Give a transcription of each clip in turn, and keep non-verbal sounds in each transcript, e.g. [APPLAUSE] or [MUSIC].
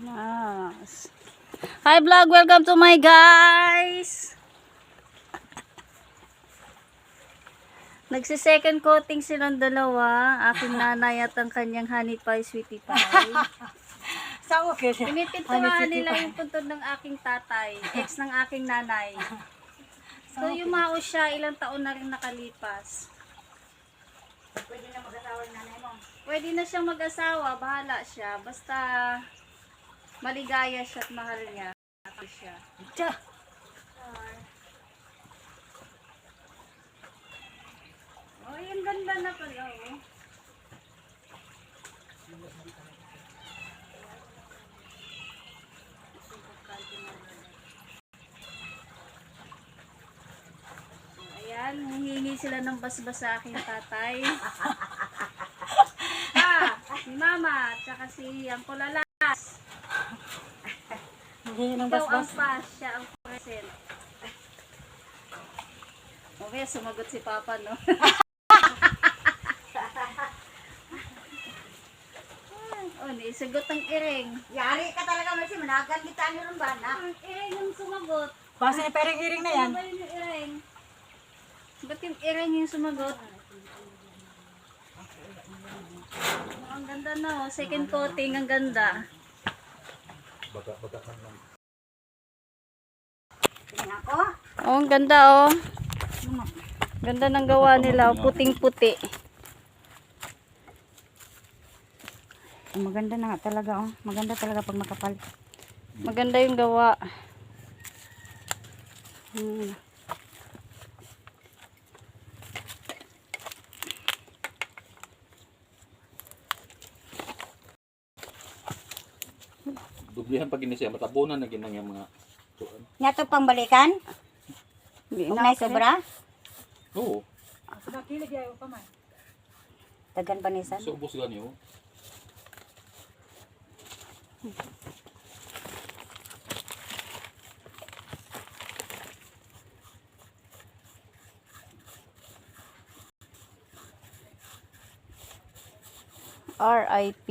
Yes. Hi vlog, welcome to my guys. [LAUGHS] Nagsi-second coating silang dalawa. Aking nanay at ang kanyang honey pie, sweetie pie. [LAUGHS] Saan mo kaya? Pinipintuhan nila yung puntod ng aking tatay, ex ng aking nanay. [LAUGHS] So yumao siya, ilang taon na rin nakalipas. Pwede na mag-asawa ng nanay mo. Pwede na siyang mag-asawa, bahala siya. Basta maligaya siya at mahal niya. Happy siya. Tiya. Oh, yung ganda na pala, oh. Ayan, humingi sila ng basbas sa aking tatay. [LAUGHS] ah, si mama, tsaka si Lalas. Hindi ng Ikaw ang basbas. pass, siya ang present. Okay, sumagot si Papa, no? [LAUGHS] oh, sagot ang iring. Yari ka talaga, Mercy. Managan kita niyo rin ba na? Ang iring yung sumagot. Basta yung pereng iring na yan. Ano ba yun yung iring? Ba't yung iring yung sumagot? Oh, ang ganda na, oh. Second coating, ang ganda. Tingnan ako. Oh, ang ganda, oh. Ganda ng gawa nila, oh. puting-puti. Maganda na nga talaga, oh. Maganda talaga pag makapal. Maganda yung gawa. Hmm. Dublihan pag ini siya matabunan na ginang yung mga kuan. Nga to pangbalikan? Hindi na sobra? Oo, Tagan panisan? so ubos ganyo. RIP.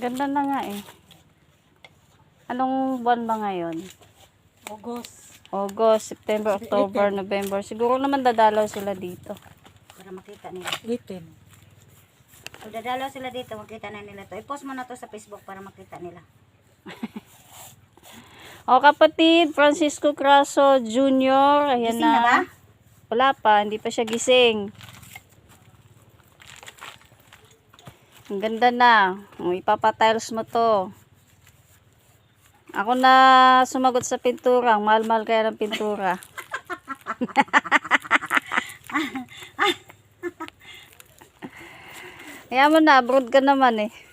Ganda na nga eh. Anong buwan ba ngayon? August. August, September, October, November. Siguro naman dadalaw sila dito. Para makita nila. Itin. Pag dadalaw sila dito, makita na nila to. I-post mo na to sa Facebook para makita nila. [LAUGHS] O kapatid, Francisco Craso Jr. Ayan Gising na ba? Wala pa, hindi pa siya gising. Ang ganda na. O, ipapatiles mo to. Ako na sumagot sa pintura. Ang Mahal-mahal kaya ng pintura. [LAUGHS] Kaya mo na, abroad ka naman eh.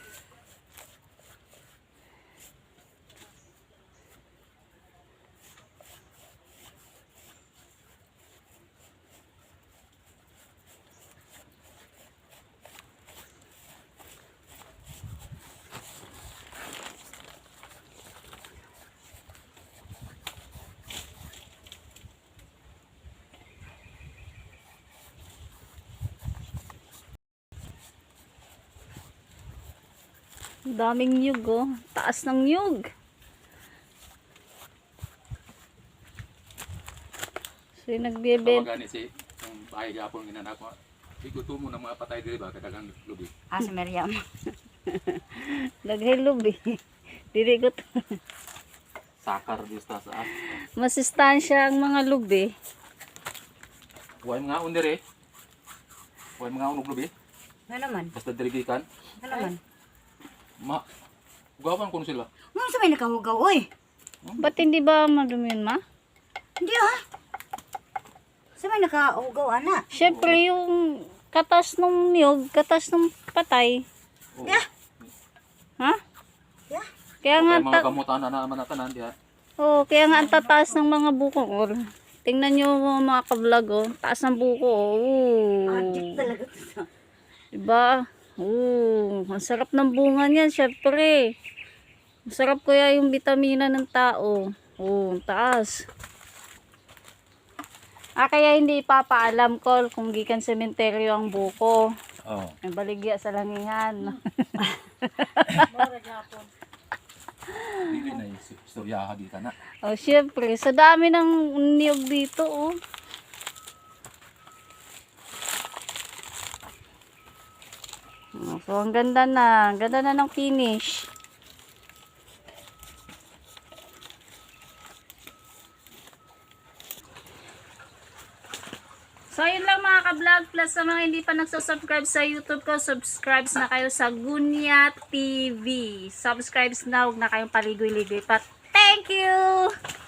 Daming nyug oh. Taas ng nyug. So yung nagbebenta. Tawagan ni si ang bahay gapon ginanak mo. Iguto mo ng mga patay dili ba kadagang lubi. Ah, si Miriam. Naghilub [LAUGHS] eh. [LAUGHS] Dili ko to. Sakar dista sa as. Masistansya ang mga lubi. Huwag mga under eh. Huwag mga unog lubi. Ano naman? Basta dirigikan. Ano naman? Ma. Gawan ko sila. Ano sa may nakahugaw, oy? Ba't hindi ba madumi yun, ma? Hindi ah. Sa may nakahugaw, ana? Siyempre yung katas ng niyog, katas ng patay. Oo. Yeah. Ha? Yeah. Kaya nga, Kaya mga ta- kamutan na naman natanan diha. oh, kaya nga ang tataas ng mga bukol. Tingnan nyo mga ka-vlog, oh. Taas ng buko, oh. Ooh. talaga to. Diba? Oo, ang sarap ng bunga niyan, syempre. Masarap kaya yung vitamina ng tao. Ang taas. Ah, kaya hindi ipapaalam ko kung gikan sementeryo ang buko. Oo. Ang baligya sa langingan. [LAUGHS] Dili na yung istoryaha di ka na. oh, syempre, sa dami ng niyog dito, oh. So, ang ganda na. Ang ganda na ng finish. So, yun lang mga ka-vlog. Plus, sa mga hindi pa nagsusubscribe sa YouTube ko, subscribe na kayo sa Gunya TV. Subscribe na, huwag na kayong paligoy-ligoy pa. Thank you!